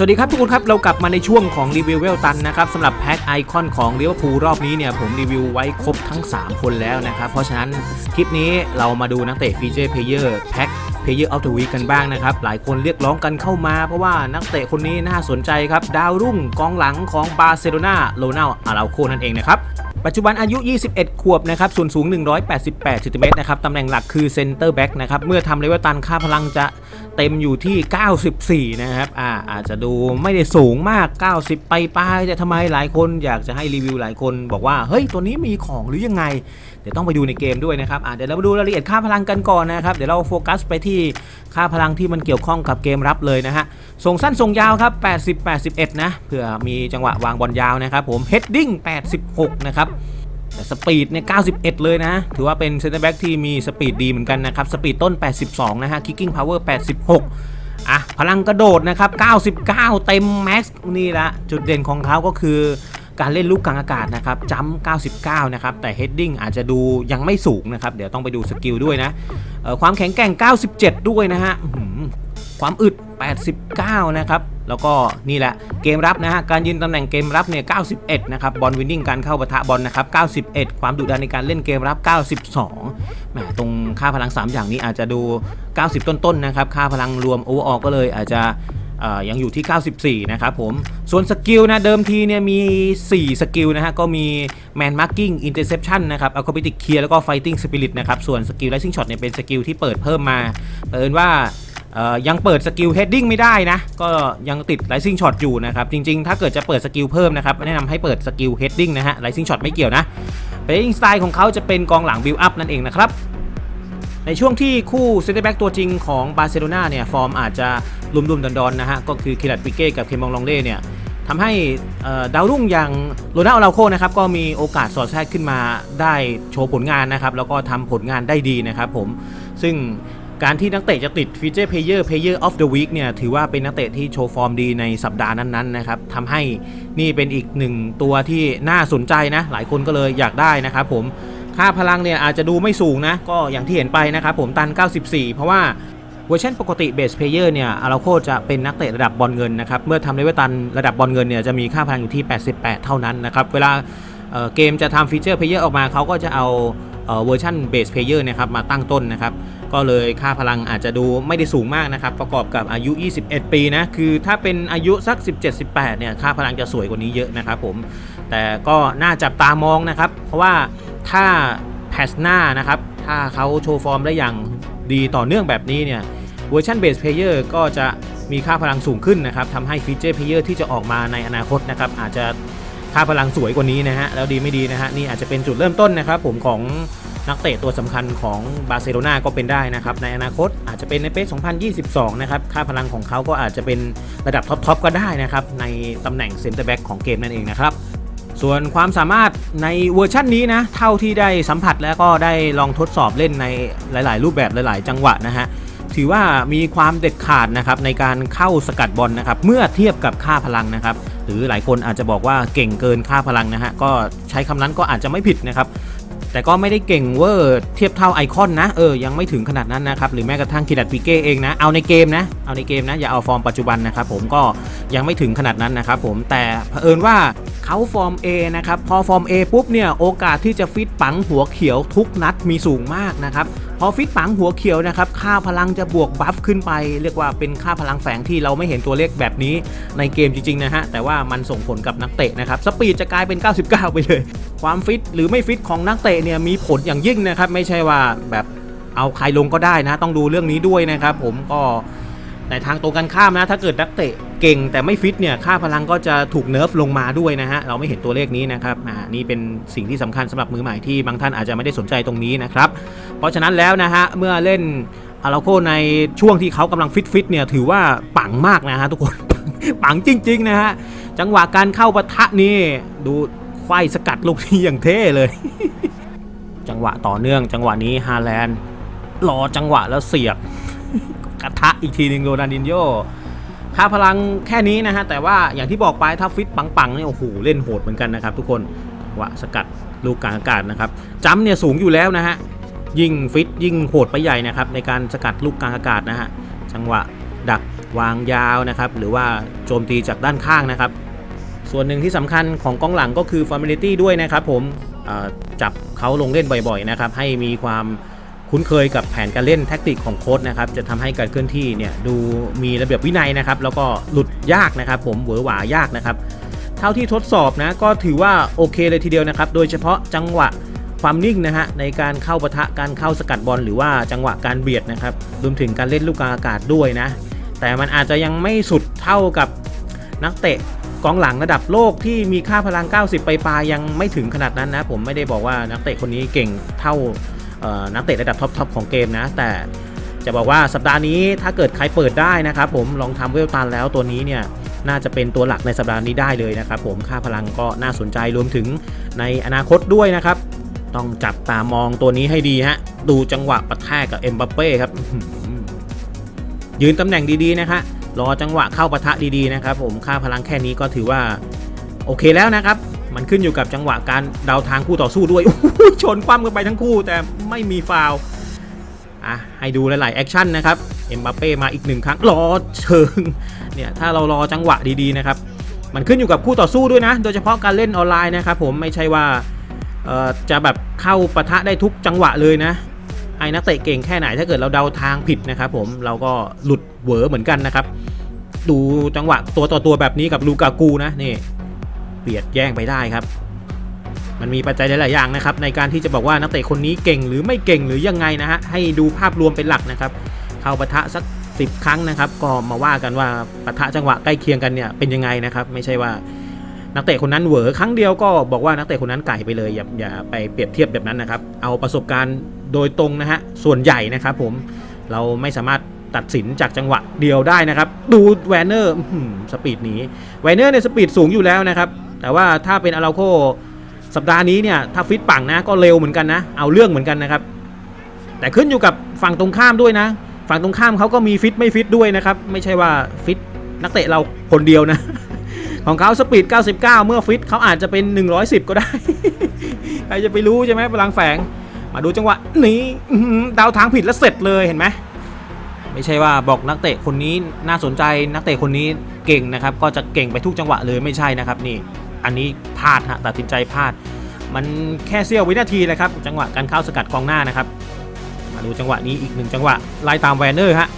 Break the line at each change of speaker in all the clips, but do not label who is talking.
สวัสดีครับทุกคนครับ เรากลับมาในช่วงของรีวิวเวลตันนะครับสำหรับแพ็คไอคอนของลิเวอร์พูลรอบนี้เนี่ยผมรีวิวไว้ครบทั้ง 3 คนแล้วนะครับ เพราะฉะนั้นคลิปนี้เรามาดูนักเตะฟีเจอร์เพเยอร์แพ็คเพเยอร์ออฟเดอะวีกันบ้างนะครับ หลายคนเรียกร้องกันเข้ามา เพราะว่านักเตะคนนี้น่าสนใจครับ ดาวรุ่งกองหลังของบาร์เซโลนาโรนัลอาราโคนั่นเองนะครับ ปัจจุบันอายุ 21 ขวบนะครับ ส่วนสูง 188ซนติเมตรนะครับ ตำแหน่งหลักคือเซนเตอร์แบ็กนะครับ เมื่อทำเลเวลตันค่าพลังจะเต็มอยู่ที่ 94 นะครับ อ่า อาจจะดูไม่ได้สูงมาก 90 ไปไปแต่ทำไมหลายคนอยากจะให้รีวิวหลายคนบอกว่า เฮ้ย ตัวนี้มีของหรือยังไงเดี๋ยวต้องไปดูในเกมด้วยนะครับเดี๋ยวเรามาดูรายละเอียดค่าพลังกันก่อนนะครับ เดี๋ยวเราโฟกัสไปที่ค่าพลังที่มันเกี่ยวข้องกับเกมรับเลยนะฮะส่งสั้นส่งยาวครับ 80 81 นะเผื่อมีจังหวะวางบอลยาวนะครับผมเฮดดิ้ง86 นะครับแต่สปีดเนี่ย 91 เลยนะ ถือว่าเป็นเซนเตอร์แบ็กที่มีสปีดดีเหมือนกันนะครับ สปีดต้น 82 นะฮะ คิกกิ้งพาวเวอร์ 86 อะ พลังกระโดดนะครับ 99 เต็มแม็กซ์นี่ละ จุดเด่นของเขาก็คือ การเล่นลูกกลางอากาศนะครับจัมป์99 นะครับ แต่เฮดดิ้งอาจจะดูยังไม่สูงนะครับ เดี๋ยวต้องไปดูสกิลด้วยนะความแข็งแกร่ง 97 ด้วยนะฮะความอึด 89 นะครับ แล้วก็นี่แหละเกมรับนะฮะ การยืนตำแหน่งเกมรับเนี่ย 91 นะครับ บอลวินนิ่งการเข้าปะทะบอลนะครับ 91 ความดุดันในการเล่นเกมรับ 92 แหม ตรงค่าพลัง 3 อย่างนี้อาจจะดู 90 ต้นๆนนะครับ ค่าพลังรวมโอเวอร์ออก็เลยอาจจะยังอยู่ที่ 94 นะครับผม ส่วนสกิลนะเดิมทีเนี่ยมี 4 สกิลนะฮะ ก็มี Man Marking Interception นะครับ Acrobatic Clear แล้วก็ Fighting Spirit นะครับ ส่วนสกิล Rising Shot เนี่ยเป็นสกิลที่เปิดเพิ่มมาเปิดว่ายังเปิดสกิล heading ไม่ได้นะ ก็ยังติด rising shot อยู่นะครับ จริงๆ ถ้าเกิดจะเปิดสกิลเพิ่มนะครับ แนะนำให้เปิดสกิล heading นะฮะ rising shot ไม่เกี่ยวนะ playing style ของเขาจะเป็นกองหลัง build up นั่นเองนะครับ ในช่วงที่คู่เซนเตอร์แบ็กตัวจริงของบาร์เซโลนาเนี่ย ฟอร์มอาจจะลุมๆดอนๆนะฮะ ก็คือคิรัตปิเก้กับเคมองลองเล่เนี่ย ทำให้ดาวรุ่งอย่างโรนัลอาราโคนะครับก็มีโอกาสสอดแทรกขึ้นมาได้โชว์ผลงานนะครับ แล้วก็ทำผลงานได้ดีนะครับผมซึ่งการที่นักเตะจะติดฟีเจอร์เพลเยอร์เพลเยอร์ออฟเดอะวีคเนี่ยถือว่าเป็นนักเตะที่โชว์ฟอร์มดีในสัปดาห์นั้นๆนะครับทำให้นี่เป็นอีกหนึ่งตัวที่น่าสนใจนะ หลายคนก็เลยอยากได้นะครับผมค่าพลังเนี่ยอาจจะดูไม่สูงนะ ก็อย่างที่เห็นไปนะครับผมตัน 94 เพราะว่า เวอร์ชันปกติเบสเพลเยอร์เนี่ยอาราโคจะเป็นนักเตะระดับบอลเงินนะครับเมื่อทำเลเวลตันระดับบอลเงินเนี่ยจะมีค่าพลังอยู่ที่ 88 เท่านั้นนะครับเวลาเเกมจะทำฟีเจอร์เพลเยอร์ออกมาเขาก็จะเอาเอ่อเวอร์ชันเบสเพลเยอร์นะครับมาตั้งต้นนะครับก็เลยค่าพลังอาจจะดูไม่ได้สูงมากนะครับ ประกอบกับอายุ 21 ปีนะคือถ้าเป็นอายุสัก 17-18 เนี่ยค่าพลังจะสวยกว่านี้เยอะนะครับผม แต่ก็น่าจับตามองนะครับ เพราะว่าถ้าแพสหน้านะครับ ถ้าเขาโชว์ฟอร์มได้อย่างดีต่อเนื่องแบบนี้เนี่ย เวอร์ชันเบสเพลเยอร์ก็จะมีค่าพลังสูงขึ้นนะครับทำให้ฟีเจอร์เพลเยอร์ที่จะออกมาในอนาคตนะครับอาจจะค่าพลังสวยกว่านี้นะฮะแล้วดีไม่ดีนะฮะนี่อาจจะเป็นจุดเริ่มต้นนะครับผมของนักเตะตัวสำคัญของบาร์เซโลนาก็เป็นได้นะครับ ในอนาคตอาจจะเป็นในปี2022 นะครับ ค่าพลังของเขาก็อาจจะเป็นระดับท็อปๆก็ได้นะครับ ในตำแหน่งเซนเตอร์แบ็กของเกมนั่นเองนะครับ ส่วนความสามารถในเวอร์ชั่นนี้นะ เท่าที่ได้สัมผัสแล้วก็ได้ลองทดสอบเล่นในหลาย ๆ รูปแบบหลาย ๆ จังหวะนะฮะ ถือว่ามีความเด็ดขาดนะครับในการเข้าสกัดบอลนะครับ เมื่อเทียบกับค่าพลังนะครับ หรือหลายคนอาจจะบอกว่าเก่งเกินค่าพลังนะฮะก็ใช้คำนั้นก็อาจจะไม่ผิดนะครับแต่ก็ไม่ได้เก่งเวอร์เทียบเท่าไอคอนนะเออยังไม่ถึงขนาดนั้นนะครับหรือแม้กระทั่งคิดัตปิเก้เองนะเอาในเกมนะเอาในเกมนะอย่าเอาฟอร์มปัจจุบันนะครับผมก็ยังไม่ถึงขนาดนั้นนะครับผมแต่เผอิญว่าเขาฟอร์ม A นะครับพอฟอร์ม A ปุ๊บเนี่ยโอกาสที่จะฟิตปังหัวเขียวทุกนัดมีสูงมากนะครับ พอฟิตปังหัวเขียวนะครับค่าพลังจะบวกบัฟขึ้นไป เรียกว่าเป็นค่าพลังแฝงที่เราไม่เห็นตัวเลขแบบนี้ในเกมจริงๆนะฮะแต่ว่ามันส่งผลกับนักเตะนะครับสปีดจะกลายเป็น 99 ไปเลย ความฟิตหรือไม่ฟิตของนักเตะเนี่ยมีผลอย่างยิ่งนะครับไม่ใช่ว่าแบบเอาใครลงก็ได้นะ ต้องดูเรื่องนี้ด้วยนะครับผมก็ในทางตรงกันข้ามนะ ถ้าเกิดนักเตะเก่งแต่ไม่ฟิตเนี่ยค่าพลังก็จะถูกเนิร์ฟลงมาด้วยนะฮะเราไม่เห็นตัวเลขนี้นะครับอ่านี่เป็นสิ่งที่สำคัญสำหรับมือใหม่ที่บางท่านอาจจะไม่ได้สนใจตรงนี้นะครับ เพราะฉะนั้นแล้วนะฮะเมื่อเล่นอาราโคในช่วงที่เขากำลังฟิตฟิตๆเนี่ยถือว่าปังมากนะฮะทุกคน ปังจริงๆนะฮะจังหวะการเข้าปะทะนี่ดูควายสกัดลูกนี้อย่างเท่เลย จังหวะต่อเนื่องจังหวะนี้ฮาแลนด์รอจังหวะแล้วเสียบกระทะอีกทีหนึ่งโรนัลดินโยค่าพลังแค่นี้นะฮะแต่ว่าอย่างที่บอกไปถ้าฟิตปังๆเนี่ยโอ้โหเล่นโหดเหมือนกันนะครับทุกคนจังหวะสกัดลูกกลางอากาศนะครับจัมเนี่ยสูงอยู่แล้วนะฮะ ยิ่งฟิตยิ่งโหดไปใหญ่นะครับในการสกัดลูกกลางอากาศนะฮะจังหวะดักวางยาวนะครับหรือว่าโจมตีจากด้านข้างนะครับ ส่วนหนึ่งที่สำคัญของกองหลังก็คือ Familiarity ด้วยนะครับผมจับเขาลงเล่นบ่อยๆนะครับให้มีความคุ้นเคยกับแผนการเล่นแท็กติกของโค้ชนะครับจะทำให้การเคลื่อนที่เนี่ยดูมีระเบียบวินัยนะครับแล้วก็หลุดยากนะครับ ผมเหวอหวายากนะครับ เท่าที่ทดสอบนะก็ถือว่าโอเคเลยทีเดียวนะครับ โดยเฉพาะจังหวะ ความนิ่งนะฮะในการเข้าปะทะการเข้าสกัดบอลหรือว่าจังหวะการเบียดนะครับรวมถึงการเล่นลูกกลางอากาศด้วยนะ แต่มันอาจจะยังไม่สุดเท่ากับนักเตะกองหลังระดับโลกที่มีค่าพลัง 90 ไปปลายยังไม่ถึงขนาดนั้นนะ ผมไม่ได้บอกว่านักเตะคนนี้เก่งเท่านักเตะระดับท็อปๆของเกมนะ แต่จะบอกว่าสัปดาห์นี้ถ้าเกิดใครเปิดได้นะครับผมลองทำเวลตันแล้วตัวนี้เนี่ยน่าจะเป็นตัวหลักในสัปดาห์นี้ได้เลยนะครับผมค่าพลังก็น่าสนใจรวมถึงในอนาคตด้วยนะครับ ต้องจับตามองตัวนี้ให้ดีฮะ ดูจังหวะปะแทกกับเอ็มบัปเป้ครับ ยืนตำแหน่งดีๆนะฮะรอจังหวะเข้าปะทะดีๆนะครับ ผมค่าพลังแค่นี้ก็ถือว่า โอเคแล้วนะครับ มันขึ้นอยู่กับจังหวะการเดาทางคู่ต่อสู้ด้วยชนคว่ำกันไปทั้งคู่ แต่ไม่มีฟาวอะให้ดูหลายๆแอคชั่นนะครับเอ็มบัปเป้มาอีกหนึ่งครั้งรอเชิงเนี่ยถ้าเรารอจังหวะดีๆนะครับ มันขึ้นอยู่กับคู่ต่อสู้ด้วยนะ โดยเฉพาะการเล่นออนไลน์นะครับผมไม่ใช่ว่า จะแบบเข้าปะทะได้ทุกจังหวะเลยนะ ไอ้นักเตะเก่งแค่ไหนถ้าเกิดเราเดาทางผิดนะครับผมเราก็หลุดเหวอเหมือนกันนะครับ ดูจังหวะตัวต่อตัวแบบนี้กับลูกากูนะนี่เบียดแย่งไปได้ครับ มันมีปัจจัยหลายๆอย่างนะครับ ในการที่จะบอกว่านักเตะคนนี้เก่งหรือไม่เก่งหรือยังไงนะฮะให้ดูภาพรวมเป็นหลักนะครับเข้าปะทะสัก10 ครั้งนะครับ ก็มาว่ากันว่าปะทะจังหวะใกล้เคียงกันเนี่ยเป็นยังไงนะครับ ไม่ใช่ว่า นักเตะคนนั้นเหวอครั้งเดียวก็บอกว่านักเตะคนนั้นไก่ไปเลยอย่าอย่าไปเปรียบเทียบแบบนั้นนะครับ เอาประสบการณ์โดยตรงนะฮะส่วนใหญ่นะครับผมเราไม่สามารถตัดสินจากจังหวะเดียวได้นะครับ ดูแวนเนอร์สปีดหนีแวนเนอร์เนี่ยสปีดสูงอยู่แล้วนะครับ แต่ว่าถ้าเป็นอาราโคสัปดาห์นี้เนี่ยถ้าฟิตปังนะก็เร็วเหมือนกันนะ เอาเรื่องเหมือนกันนะครับ แต่ขึ้นอยู่กับฝั่งตรงข้ามด้วยนะ ฝั่งตรงข้ามเขาก็มีฟิตไม่ฟิตด้วยนะครับ ไม่ใช่ว่าฟิตนักเตะเราคนเดียวนะ ของเขาสปีด 99 เมื่อฟิตเขาอาจจะเป็น 110 ก็ได้ ใครจะไปรู้ใช่ไหมพลังแฝง มาดูจังหวะนี้ดาวทางผิดแล้วเสร็จเลยเห็นไหมไม่ใช่ว่าบอกนักเตะคนนี้น่าสนใจนักเตะคนนี้เก่งนะครับ ก็จะเก่งไปทุกจังหวะเลยไม่ใช่นะครับนี่ อันนี้พลาดฮะตัดสินใจพลาด มันแค่เสี้ยววินาทีเลยครับจังหวะการเข้าสกัดกองหน้านะครับ มาดูจังหวะนี้อีกหนึ่งจังหวะไล่ตามแวนเนอร์ฮะ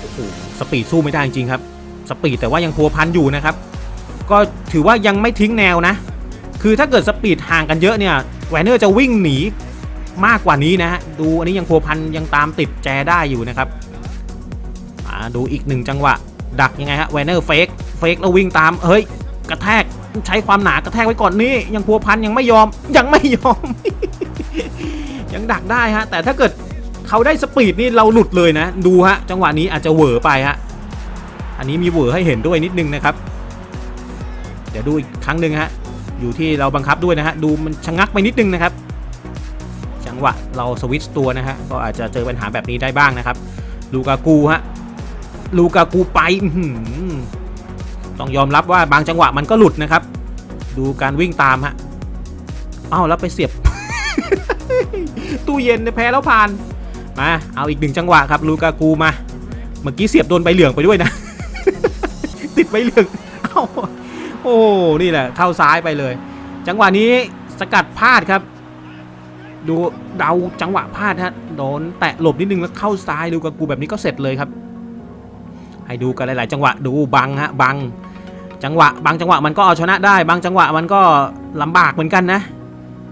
โอ้โหสปีดสู้ไม่ได้จริงครับ สปีดแต่ว่ายังพัวพันอยู่นะครับ ก็ถือว่ายังไม่ทิ้งแนวนะ คือถ้าเกิดสปีดห่างกันเยอะเนี่ยแวนเนอร์จะวิ่งหนีมากกว่านี้นะฮะดูอันนี้ยังพัวพันยังตามติดแจได้อยู่นะครับมาดูอีกหนึ่งจังหวะ ดักยังไงฮะแวนเนอร์เฟกเฟกแล้ววิ่งตามเฮ้ยกระแทกใช้ความหนากระแทกไว้ก่อนนี่ยังพัวพันยังไม่ยอมยังไม่ยอม ยังดักได้ฮะ แต่ถ้าเกิดเขาได้สปีดนี่เราหลุดเลยนะ ดูฮะ จังหวะนี้อาจจะเหวอไปฮะ อันนี้มีเหวอให้เห็นด้วยนิดนึงนะครับ ยวดูอีกครั้งหนึ่งฮะ อยู่ที่เราบังคับด้วยนะฮะ ดูมันชะงักไปนิดนึงนะครับ จังหวะเราสวิตช์ตัวนะฮะ ก็อาจจะเจอปัญหาแบบนี้ได้บ้างนะครับ ลูกากูฮะ ลูกากูไปต้องยอมรับว่าบางจังหวะมันก็หลุดนะครับ ดูการวิ่งตามฮะ เอ้าแล้วไปเสียบ ตู้เย็นเนี่ยแพ้แล้วผ่าน มา เอาอีกหนึ่งจังหวะครับ ลูกากูมา เมื่อกี้เสียบโดนใบเหลืองไปด้วยนะ ติดใบเหลือง เอ้า โอ้นี่แหละเข้าซ้ายไปเลย จังหวะนี้สกัดพลาดครับ ดูเดาจังหวะพลาดฮะโดนแตะหลบนิดนึงแล้วเข้าซ้ายลูกากูแบบนี้ก็เสร็จเลยครับ ให้ดูกันหลาย ๆ จังหวะดูบังฮะบังจังหวะบางจังหวะมันก็เอาชนะได้ บางจังหวะมันก็ลำบากเหมือนกันนะ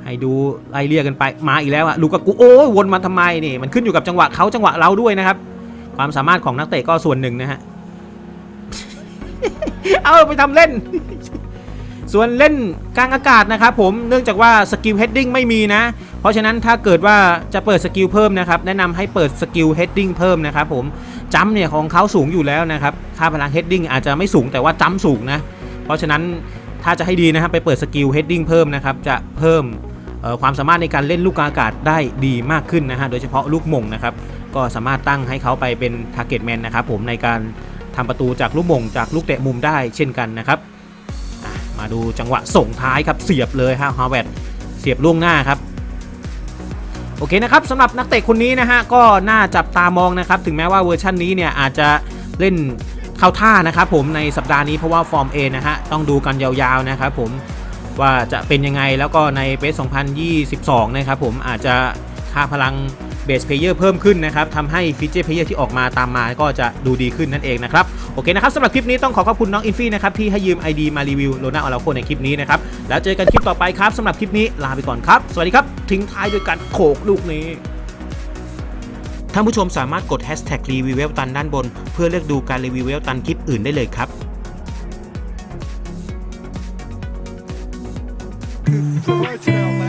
ให้ดูไล่เรียกกันไปมาอีกแล้วอะลูกากูโอ้ยวนมาทำไมนี่มันขึ้นอยู่กับจังหวะเขาจังหวะเราด้วยนะครับ ความสามารถของนักเตะก็ส่วนหนึ่งนะฮะ เอาไปทำเล่น ส่วนเล่นกลางอากาศนะครับผมเนื่องจากว่าสกิลเฮดดิ้งไม่มีนะ เพราะฉะนั้นถ้าเกิดว่าจะเปิดสกิลเพิ่มนะครับ แนะนำให้เปิดสกิลเฮดดิ้งเพิ่มนะครับผมจัมป์เนี่ยของเขาสูงอยู่แล้วนะครับ ค่าพลังเฮดดิ้งอาจจะไม่สูงแต่ว่าจัมป์สูงนะ เพราะฉะนั้นถ้าจะให้ดีนะครับไปเปิดสกิลเฮดดิ้งเพิ่มนะครับจะเพิ่มความสามารถในการเล่นลูกอากาศได้ดีมากขึ้นนะฮะโดยเฉพาะลูกมงนะครับก็สามารถตั้งให้เขาไปเป็นทาร์เก็ตแมนนะครับผมในการ ทำประตูจากลูกม่งจากลูกเตะมุมได้เช่นกันนะครับมาดูจังหวะส่งท้ายครับเสียบเลยฮะฮาวเวร์ดเสียบล่วงหน้าครับโอเคนะครับสำหรับนักเตะคนนี้นะฮะก็น่าจับตามองนะครับถึงแม้ว่าเวอร์ชันนี้เนี่ยอาจจะเล่นเข้าท่านะครับผมในสัปดาห์นี้เพราะว่าฟอร์ม A นะฮะต้องดูกันยาวๆนะครับผมว่าจะเป็นยังไงแล้วก็ในเบส2022 นะครับผมอาจจะค่าพลัง เบสเพลเยอร์เพิ่มขึ้นนะครับทำให้ฟีเจอร์เพลเยอร์ที่ออกมาตามมาก็จะดูดีขึ้นนั่นเองนะครับโอเคนะครับสำหรับคลิปนี้ต้องขอขอบคุณน้องอินฟี่นะครับที่ให้ยืม ID มารีวิวโลน่าออลาโคในคลิปนี้นะครับแล้วเจอกันคลิปต่อไปครับสำหรับคลิปนี้ลาไปก่อนครับสวัสดีครับทิ้งท้ายด้วยการโขกลูกนี้ท่านผู้ชมสามารถกด hashtag รีวิวเวลตันด้านบน เพื่อเลือกดูการรีวิวเวลตันคลิปอื่นได้เลยครับ
It's.